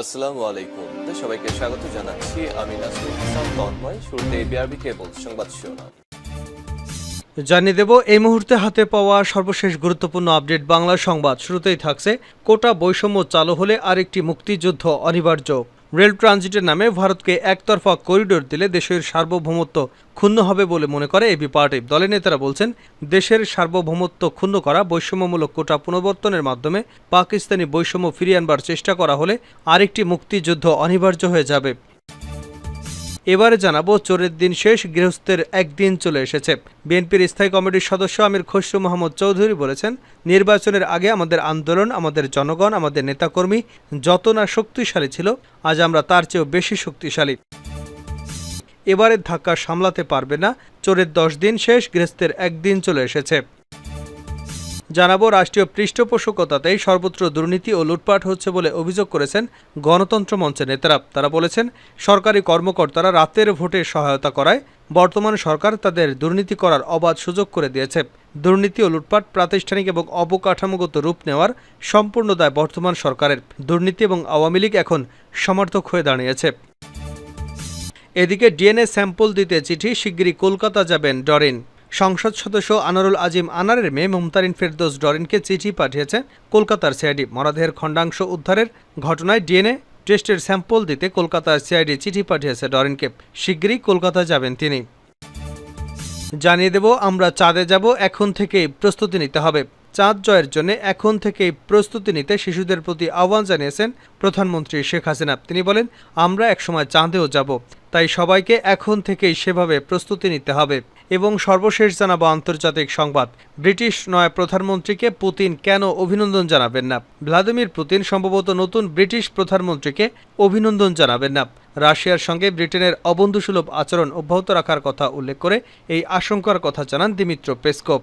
আসসালামু আলাইকুম। সবাইকে স্বাগত জানাচ্ছি। আমি নাসরুল হাসান তন্ময়। শুরুতে বিআরবি কেবল সংবাদ শিরোনাম। জানিয়ে দেব, এই মুহূর্তে হাতে পাওয়া সর্বশেষ গুরুত্বপূর্ণ আপডেট বাংলা সংবাদ। শুরুতেই থাকছে কোটা বৈষম্য চালু হলে আরেকটি মুক্তিযুদ্ধ অনিবার্য। রেল ট্রানজিটের নামে ভারতকে একতরফা করিডোর দিলে দেশের সার্বভৌমত্ব ক্ষুণ্ণ হবে বলে মনে করে এবি পার্টি। দলের নেতারা বলছেন, দেশের সার্বভৌমত্ব ক্ষুণ্ণ করা বৈষম্যমূলক কোটা পুনর্বর্তনের মাধ্যমে পাকিস্তানি বৈষম্য ফিরিয়ে আনবার চেষ্টা করা হলে আরেকটি মুক্তিযুদ্ধ অনিবার্য হয়ে যাবে। এবারে জানাব চোরের দিন শেষ, গৃহস্থের একদিন চলে এসেছে। বিএনপির স্থায়ী কমিটির সদস্য আমির খসরু মোহাম্মদ চৌধুরী বলেছেন, নির্বাচনের আগে আমাদের আন্দোলন, আমাদের জনগণ, আমাদের নেতাকর্মী যত না শক্তিশালী ছিল, আজ আমরা তার চেয়েও বেশি শক্তিশালী। এবারের ধাক্কা সামলাতে পারবে না, চোরের দশ দিন শেষ, গৃহস্থের একদিন চলে এসেছে। জানাব, রাষ্ট্রীয় পৃষ্ঠপোষকতাতেই সর্বত্র দুর্নীতি ও লুটপাট হচ্ছে বলে অভিযোগ করেছেন গণতন্ত্র মঞ্চের নেতারা। তারা বলেছেন, সরকারি কর্মকর্তারা রাতের ভোটে সহায়তা করায় বর্তমান সরকার তাদের দুর্নীতি করার অবাধ সুযোগ করে দিয়েছে। দুর্নীতি ও লুটপাট প্রাতিষ্ঠানিক এবং অবকাঠামোগত রূপ নেওয়ার সম্পূর্ণ দায় বর্তমান সরকারের। দুর্নীতি এবং আওয়ামী লীগ এখন সমর্থক হয়ে দাঁড়িয়েছে। এদিকে ডিএনএ স্যাম্পল দিতে চিঠি, শিগগিরই কলকাতা যাবেন ডরিন। সংসদ সদস্য আনারুল আজিম আনারের মেয়ে মুমতারিন ফেরদোস ডরিনকে চিঠি পাঠিয়েছে কলকাতার সিআইডি। মরদেহের খণ্ডাংশ উদ্ধারের ঘটনায় ডিএনএ টেস্টের স্যাম্পল দিতে কলকাতার সিআইডি চিঠি পাঠিয়েছে ডরিনকে। শিগগিরই কলকাতা যাবেন তিনি। জানিয়ে দেব, আমরা চাঁদে যাব, এখন থেকেই প্রস্তুতি নিতে হবে। চাঁদ জয়ের জন্য এখন থেকেই প্রস্তুতি নিতে শিশুদের প্রতি আহ্বান জানিয়েছেন প্রধানমন্ত্রী শেখ হাসিনা। তিনি বলেন, আমরা একসময় চাঁদেও যাব, তাই সবাইকে এখন থেকেই সেভাবে প্রস্তুতি নিতে হবে। এবং সর্বশেষ জানাব আন্তর্জাতিক সংবাদ। ব্রিটিশ নয় প্রধানমন্ত্রীকে পুতিন কেন অভিনন্দন জানাবেন না? ভ্লাদিমির পুতিন সম্ভবত নতুন ব্রিটিশ প্রধানমন্ত্রীকে অভিনন্দন জানাবেন না। রাশিয়ার সঙ্গে ব্রিটেনের অবন্ধুসুলভ আচরণ অব্যাহত রাখার কথা উল্লেখ করে এই আশঙ্কার কথা জানান দিমিত্র পেসকোপ।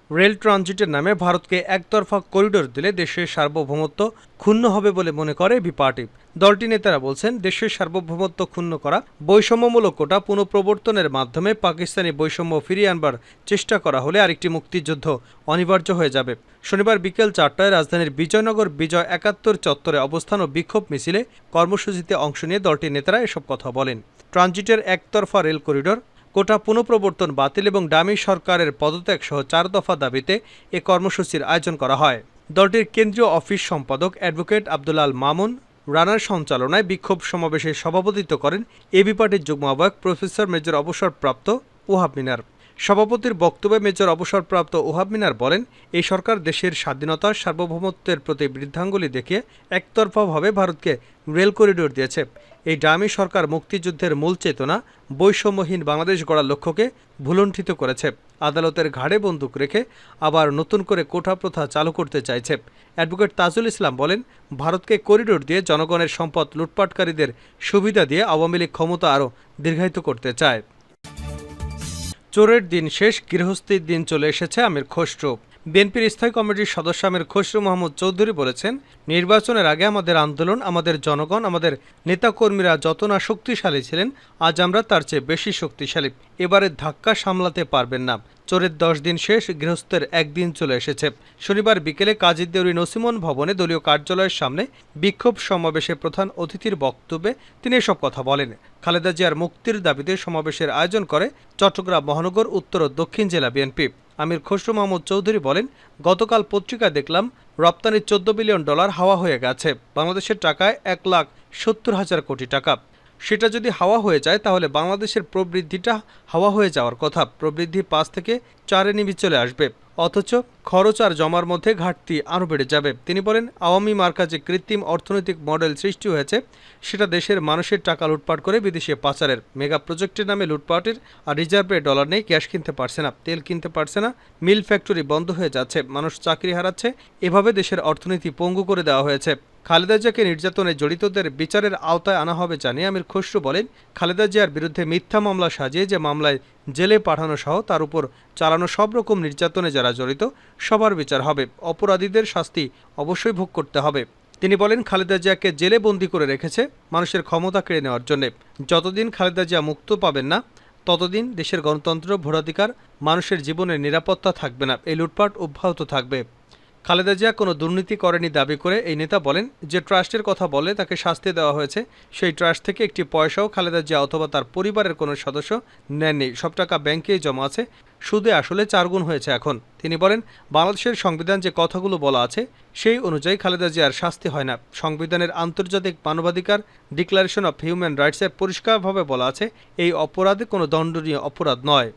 রেল ট্রানজিটের নামে ভারতকে একতরফা করিডোর দিলে দেশের সার্বভৌমত্ব ক্ষুণ্ণ হবে বলে মনে করে এবি পার্টি দলটি নেতারা বলছেন, দেশের সার্বভৌমত্ব ক্ষুণ্ণ করা বৈষম্যমূলক কোটা পুনঃপ্রবর্তনের মাধ্যমে পাকিস্তানি বৈষম্য ফিরিয়ে আনবার চেষ্টা করা হলে আরেকটি মুক্তিযুদ্ধ অনিবার্য হয়ে যাবে। শনিবার বিকেল চারটায় রাজধানীর বিজয়নগর বিজয় একাত্তর চত্বরে অবস্থান ও বিক্ষোভ মিছিলে কর্মসূচিতে অংশ নিয়ে দলটির নেতারা এসব কথা বলেন। ট্রানজিটের একতরফা রেল করিডোর কোটা পুনঃপ্রবর্তন বাতিল এবং ডামি সরকারের পদত্যাগ সহ চার দফা দাবিতে এ কর্মসূচির আয়োজন করা হয়। দলটির কেন্দ্রীয় অফিস সম্পাদক অ্যাডভোকেট আব্দুলাল মামুন রানার সঞ্চালনায় বিক্ষোভ সমাবেশে সভাপতিত্ব করেন এবি পার্টির যুগ্ম আহ্বায়ক প্রফেসর মেজর অবসরপ্রাপ্ত ওহাব মিনার। সভাপতির বক্তব্যে মেজর অবসরপ্রাপ্ত ওহাব মিনার বলেন, এই সরকার দেশের স্বাধীনতা, সার্বভৌমত্বের প্রতি বৃদ্ধাঙ্গুলি দেখিয়ে একতরফাভাবে ভারতকে রেল করিডোর দিয়েছে। এই ডামি সরকার মুক্তিযুদ্ধের মূল চেতনা বৈষম্যহীন বাংলাদেশ গড়ার লক্ষ্যকে ভুলুণ্ঠিত করেছে। আদালতের ঘাড়ে বন্দুক রেখে আবার নতুন করে কোঠা প্রথা চালু করতে চাইছে। অ্যাডভোকেট তাজুল ইসলাম বলেন, ভারতকে করিডোর দিয়ে জনগণের সম্পদ লুটপাটকারীদের সুবিধা দিয়ে আওয়ামী লীগ ক্ষমতা আরও দীর্ঘায়িত করতে চায়। চোরের দিন শেষ, গৃহস্থীর দিন চলে এসেছে আমির খসরু। বিএনপির স্থায়ী কমিটির সদস্য আমির খসরু মোহাম্মদ চৌধুরী বলেছেন নির্বাচনের আগে আমাদের আন্দোলন, আমাদের জনগণ, আমাদের নেতাকর্মীরা যত না শক্তিশালী ছিলেন, আজ আমরা তার চেয়ে বেশি শক্তিশালী। এবারে ধাক্কা সামলাতে পারবেন না। চোরের দশ দিন শেষ, গৃহস্থের একদিন চলে এসেছে। শনিবার বিকেলে কাজী দেউরি নসিমন ভবনে দলীয় কার্যালয়ের সামনে বিক্ষোভ সমাবেশে প্রধান অতিথির বক্তব্যে তিনি এসব কথা বলেন। খালেদা জিয়ার মুক্তির দাবিতে সমাবেশের আয়োজন করে চট্টগ্রাম মহানগর, উত্তর ও দক্ষিণ জেলা বিএনপি। আমির খসরু মাহমুদ চৌধুরী বলেন, গতকাল পত্রিকা দেখলাম রপ্তানির চোদ্দ বিলিয়ন ডলার হাওয়া হয়ে গেছে। বাংলাদেশের টাকায় এক লাখ সত্তর হাজার কোটি টাকা। সেটা যদি হাওয়া হয়ে যায়, তাহলে বাংলাদেশের প্রবৃদ্ধিটা হাওয়া হয়ে যাওয়ার কথা। প্রবৃদ্ধি পাঁচ থেকে চারে নিবি চলে আসবে। অথচ খরচ আর জমার মধ্যে ঘাটতি আরও বেড়ে যাবে। তিনি বলেন, আওয়ামী মার্কা যে কৃত্রিম অর্থনৈতিক মডেল সৃষ্টি হয়েছে, সেটা দেশের মানুষের টাকা লুটপাট করে বিদেশে পাচারের। মেগা প্রজেক্টের নামে লুটপাটের আর রিজার্ভে ডলার নেই গ্যাস কিনতে পারছে না, তেল কিনতে পারছে না, মিল ফ্যাক্টরি বন্ধ হয়ে যাচ্ছে, মানুষ চাকরি হারাচ্ছে, এভাবে দেশের অর্থনীতি পঙ্গু করে দেওয়া হয়েছে। খালেদা জিয়াকে নির্যাতনে জড়িতদের বিচারের আওতায় আনা হবে জানিয়ে আমির খসরু বলেন, খালেদা জিয়ার বিরুদ্ধে মিথ্যা মামলা সাজিয়ে যে মামলায় জেলে পাঠানো সহ তার উপর চালানো সব রকম নির্যাতনে যারা জড়িত, সবার বিচার হবে। অপরাধীদের শাস্তি অবশ্যই ভোগ করতে হবে। তিনি বলেন, খালেদা জিয়াকে জেলে বন্দি করে রেখেছে মানুষের ক্ষমতা কেড়ে নেওয়ার জন্য। যতদিন খালেদা জিয়া মুক্ত পাবেন না, ততদিন দেশের গণতন্ত্র ভোটাধিকার মানুষের জীবনের নিরাপত্তা থাকবে না। এই লুটপাট অব্যাহত থাকবে। খালেদা জিয়া কোনো দুর্নীতি করেনি দাবি করে এই নেতা বলেন, যে ট্রাস্টের কথা বলে তাকে শাস্তি দেওয়া হয়েছে, সেই ট্রাস্ট থেকে একটি পয়সাও খালেদা জিয়া অথবা তার পরিবারের কোনো সদস্য নেননি। সব টাকা ব্যাংকেই জমা আছে। সুদে আসলে চারগুণ হয়েছে এখন। তিনি বলেন, বাংলাদেশের সংবিধান যে কথাগুলো বলা আছে, সেই অনুযায়ী খালেদা জিয়ার শাস্তি হয় না। সংবিধানের আন্তর্জাতিক মানবাধিকার ডিক্লারেশন অফ হিউম্যান রাইটসের পরিষ্কারভাবে বলা আছে, এই অপরাধে কোনো দণ্ডনীয় অপরাধ নয়।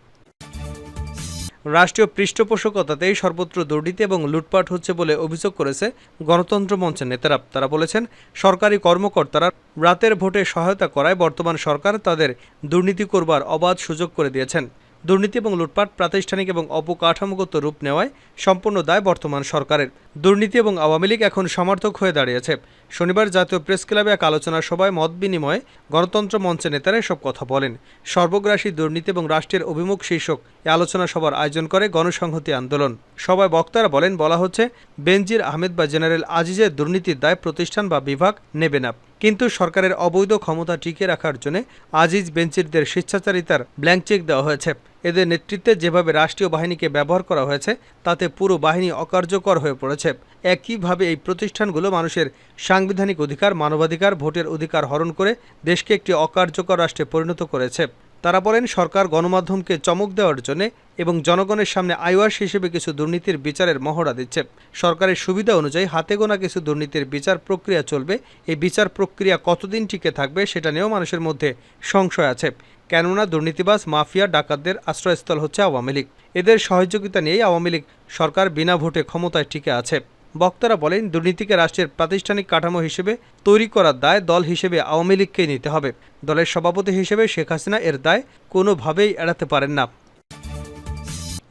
রাষ্ট্রীয় পৃষ্ঠপোষকতাতেই সর্বত্র দুর্নীতি এবং লুটপাট হচ্ছে বলে অভিযোগ করেছে গণতন্ত্র মঞ্চের নেতারা। তারা বলেছেন, সরকারি কর্মকর্তারা রাতের ভোটে সহায়তা করায় বর্তমান সরকার তাদের দুর্নীতি করবার অবাধ সুযোগ করে দিয়েছেন। দুর্নীতি এবং লুটপাট প্রাতিষ্ঠানিক এবং অপকাঠামোগত রূপ নেওয়ায় সম্পূর্ণ দায় বর্তমান সরকারের। দুর্নীতি এবং আওয়ামী লীগ এখন সমর্থক হয়ে দাঁড়িয়েছে। শনিবার জাতীয় প্রেস ক্লাবে এক আলোচনা সভায় মত বিনিময়ে গণতন্ত্র মঞ্চের নেতারা এসব কথা বলেন। সর্বগ্রাসী দুর্নীতি এবং রাষ্ট্রের অভিমুখ শীর্ষক এই আলোচনা সভার আয়োজন করে গণসংহতি আন্দোলন। সবাই বক্তারা বলেন, বলা হচ্ছে, বেনজির আহমেদ বা জেনারেল আজিজের দুর্নীতির দায় প্রতিষ্ঠান বা বিভাগ নেবে না। কিন্তু সরকারের অবৈধ ক্ষমতা টিকিয়ে রাখার জন্য আজিজ বেঞ্চিরদের স্বেচ্ছাচারিতার ব্ল্যাঙ্ক চেক দেওয়া হয়েছে। এদের নেতৃত্বে যেভাবে রাষ্ট্রীয় বাহিনীকে ব্যবহার করা হয়েছে, তাতে পুরো বাহিনী অকার্যকর হয়ে পড়েছে। একইভাবে এই প্রতিষ্ঠানগুলো মানুষের সাংবিধানিক অধিকার, মানবাধিকার, ভোটের অধিকার হরণ করে দেশকে একটি অকার্যকর রাষ্ট্রে পরিণত করেছে। তারা বলেন, সরকার গণমাধ্যমকে চমক দেওয়ার জন্য এবং জনগণের সামনে আইওয়াস হিসেবে কিছু দুর্নীতির বিচারের মহড়া দিচ্ছে। সরকারের সুবিধা অনুযায়ী হাতে গোনা কিছু দুর্নীতির বিচার প্রক্রিয়া চলবে। এই বিচার প্রক্রিয়া কতদিন টিকে থাকবে, সেটা নিয়েও মানুষের মধ্যে সংশয় আছে। কেননা দুর্নীতিবাজ মাফিয়া ডাকাতদের আশ্রয়স্থল হচ্ছে আওয়ামী লীগ। এদের সহযোগিতা নিয়েই আওয়ামী লীগ সরকার বিনা ভোটে ক্ষমতায় টিকে আছে। বক্তারা বলেন, দুর্নীতিকে রাষ্ট্রের প্রাতিষ্ঠানিক কাঠামো হিসেবে তৈরি করার দায় দল হিসেবে আওয়ামী লীগকেই নিতে হবে। দলের সভাপতি হিসেবে শেখ হাসিনা এর দায় কোনোভাবেই এড়াতে পারেন না।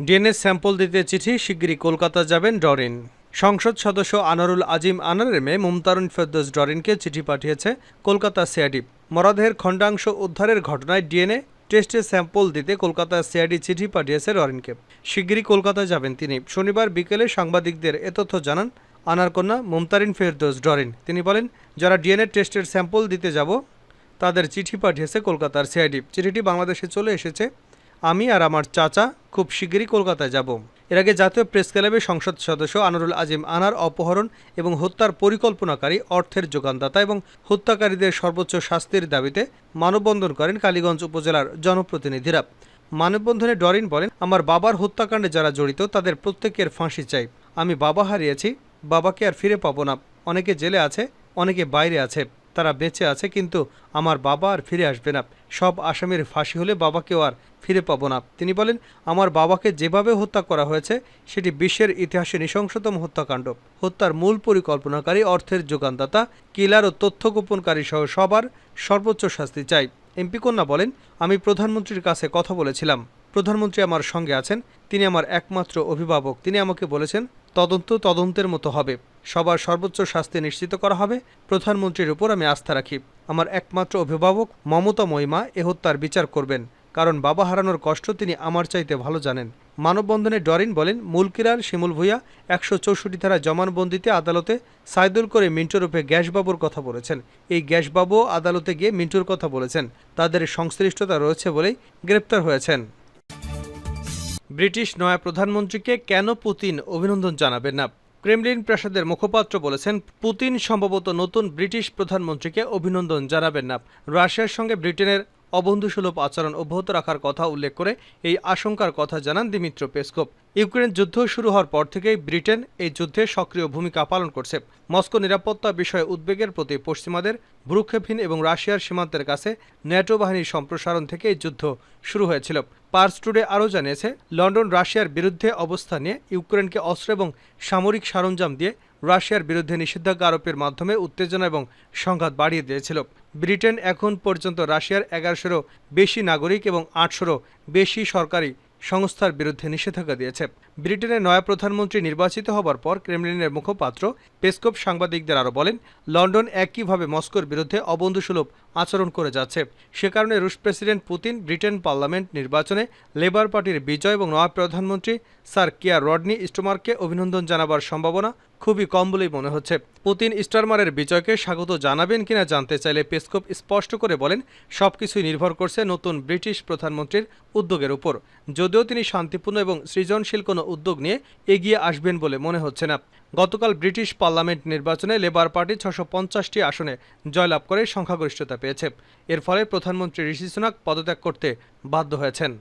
ডিএনএ স্যাম্পল দিতে চিঠি, শিগগিরই কলকাতা যাবেন ডরিন। সংসদ সদস্য আনারুল আজিম আনারের মেয়ে মুমতারুন ফেরদৌস ডরিনকে চিঠি পাঠিয়েছে কলকাতা সিআইডি। মরদেহের খণ্ডাংশ উদ্ধারের ঘটনায় ডিএনএ টেস্টে স্যাম্পল দিতে কলকাতা সিআইডি চিঠি পাঠিয়েছে ডরিনকে শিগগিরই কলকাতা যাবেন তিনি। শনিবার বিকেলে সাংবাদিকদের এ তথ্য জানান আনার কন্যা মুমতারিন ফেরদৌস ডরিন। তিনি বলেন, যারা ডিএনএ টেস্টের স্যাম্পল দিতে যাব, তাদের চিঠি পাঠিয়েছে কলকাতার সিআইডি। চিঠিটি বাংলাদেশে চলে এসেছে। আমি আর আমার চাচা খুব শিগগিরই কলকাতায় যাব। এর আগে জাতীয় প্রেস ক্লাবে সংসদ সদস্য আনারুল আজিম আনার অপহরণ এবং হত্যার পরিকল্পনাকারী অর্থের যোগানদাতা এবং হত্যাকারীদের সর্বোচ্চ শাস্তির দাবিতে মানববন্ধন করেন কালীগঞ্জ উপজেলার জনপ্রতিনিধিরা। মানববন্ধনে ডরিন বলেন, আমার বাবার হত্যাকাণ্ডে যারা জড়িত, তাদের প্রত্যেকের ফাঁসি চাই। আমি বাবা হারিয়েছি, বাবাকে আর ফিরে পাবো না। অনেকে জেলে আছে, অনেকে বাইরে আছে। তারা বেঁচে আছে কিন্তু আমার বাবা আর ফিরে আসবে না। সব আসামির ফাঁসি হলে বাবাকেও আর ফিরে পাবো না। তিনি বলেন, আমার বাবাকে যেভাবে হত্যা করা হয়েছে, সেটি বিশ্বের ইতিহাসে নৃশংসতম হত্যাকাণ্ড। হত্যার মূল পরিকল্পনাকারী, অর্থের যোগানদাতা, কিলার ও তথ্য গোপনকারী সহ সবার সর্বোচ্চ শাস্তি চাই। এমপি কন্যা বলেন, আমি প্রধানমন্ত্রীর কাছে কথা বলেছিলাম। প্রধানমন্ত্রী আমার সঙ্গে আছেন, তিনি আমার একমাত্র অভিভাবক। তিনি আমাকে বলেছেন, তদন্ত তদন্তের মতো হবে। সবার সর্বোচ্চ শাস্তি নিশ্চিত করা হবে। প্রধানমন্ত্রীর উপর আমি আস্থা রাখি। আমার একমাত্র অভিভাবক মমতা মহিমা এ হত্যার বিচার করবেন। কারণ বাবা হারানোর কষ্ট তিনি আমার চাইতে ভালো জানেন। মানববন্ধনে ডরিন বলেন মুলকিরার শিমুল ভুইয়া একশো চৌষট্টি ধারা জমানবন্দিতে আদালতে সাইদুল করে মিন্টুর রূপে গ্যাসবাবুর কথা বলেছেন। এই গ্যাসবাবু আদালতে গিয়ে মিন্টুর কথা বলেছেন। তাদের সংশ্লিষ্টতা রয়েছে বলেই গ্রেপ্তার হয়েছেন। ব্রিটিশ নয়া প্রধানমন্ত্রীকে কেন পুতিন অভিনন্দন জানাবেন না? ক্রেমলিন প্রাসাদের মুখপাত্র বলেছেন, পুতিন সম্ভবত নতুন ব্রিটিশ প্রধানমন্ত্রীকে অভিনন্দন জানাবেন না। রাশিয়ার সঙ্গে ব্রিটেনের অবন্ধুসুলভ আচরণ অব্যাহত রাখার কথা উল্লেখ করে এই আশঙ্কার কথা জানান দিমিত্র পেসকোপ ইউক্রেন যুদ্ধ শুরু হওয়ার পর থেকেই ব্রিটেন এই যুদ্ধে সক্রিয় ভূমিকা পালন করছে। মস্কো নিরাপত্তা বিষয়ে উদ্বেগের প্রতি পশ্চিমাদের ভ্রুক্ষেপহীন এবং রাশিয়ার সীমান্তের কাছে ন্যাটো বাহিনীর সম্প্রসারণ থেকে এই যুদ্ধ শুরু হয়েছিল। পার্স টুডে আরও জানিয়েছে, লন্ডন রাশিয়ার বিরুদ্ধে অবস্থান নিয়ে ইউক্রেনকে অস্ত্র এবং সামরিক সরঞ্জাম দিয়ে রাশিয়ার বিরুদ্ধে নিষেধাজ্ঞা আরোপের মাধ্যমে উত্তেজনা এবং সংঘাত বাড়িয়ে দিয়েছিল। ব্রিটেন এখন পর্যন্ত রাশিয়ার এগারোশোরও বেশি নাগরিক এবং আটশোরও বেশি সরকারি সংস্থার বিরুদ্ধে নিষেধাজ্ঞা দিয়েছে। ব্রিটেনের নয়া প্রধানমন্ত্রী নির্বাচিত হবার পর ক্রেমলিনের মুখপাত্র পেসকোপ সাংবাদিকদের আরও বলেন, লন্ডন একইভাবে মস্কোর বিরুদ্ধে অবন্ধুসুলভ আচরণ করে যাচ্ছে। সে কারণে রুশ প্রেসিডেন্ট পুতিন ব্রিটেন পার্লামেন্ট নির্বাচনে লেবার পার্টির বিজয় এবং নয়া প্রধানমন্ত্রী স্যার কিয়া রডনি স্টোমারকে অভিনন্দন জানাবার সম্ভাবনা খুবই কম বলেই মনে হচ্ছে। পুতিন স্টারমারের বিজয়কে স্বাগত জানাবেন কিনা জানতে চাইলে পেসকোপ স্পষ্ট করে বলেন, সবকিছুই নির্ভর করছে নতুন ব্রিটিশ প্রধানমন্ত্রীর উদ্যোগের উপর। যদিও তিনি শান্তিপূর্ণ এবং সৃজনশীল কোনো উদ্যোগ নিয়ে এগিয়ে আসবেন বলে মনে হচ্ছে না। গতকাল ব্রিটিশ পার্লামেন্ট নির্বাচনে লেবার পার্টি ছশো পঞ্চাশটি আসনে জয়লাভ করে সংখ্যাগরিষ্ঠতা পেয়েছে। এর ফলে প্রধানমন্ত্রী ঋষি সুনাক পদত্যাগ করতে বাধ্য হয়েছেন।